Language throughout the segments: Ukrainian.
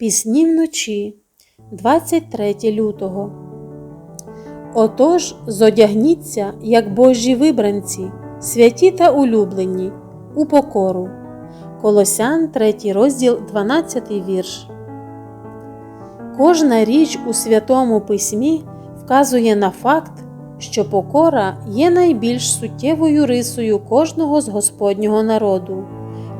Пісні вночі, 23 лютого. Отож зодягніться, як Божі вибранці, святі та улюблені, у покору. Колосян, 3 розділ, 12 вірш. Кожна річ у Святому Письмі вказує на факт, що покора є найбільш суттєвою рисою кожного з Господнього народу,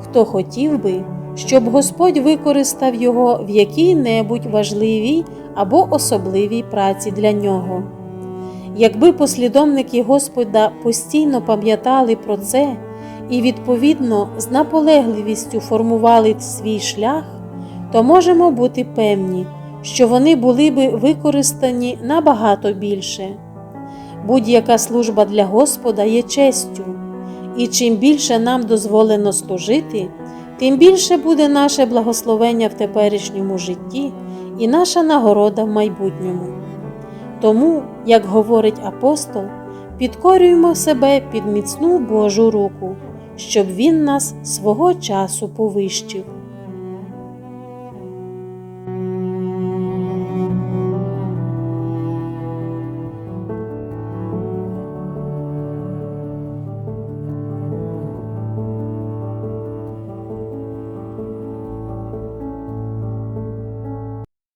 хто хотів би, щоб Господь використав його в якій-небудь важливій або особливій праці для нього. Якби послідовники Господа постійно пам'ятали про це і, відповідно, з наполегливістю формували свій шлях, то можемо бути певні, що вони були би використані набагато більше. Будь-яка служба для Господа є честю, і чим більше нам дозволено служити, тим більше буде наше благословення в теперішньому житті і наша нагорода в майбутньому. Тому, як говорить апостол, підкорюємо себе під міцну Божу руку, щоб Він нас свого часу повищив.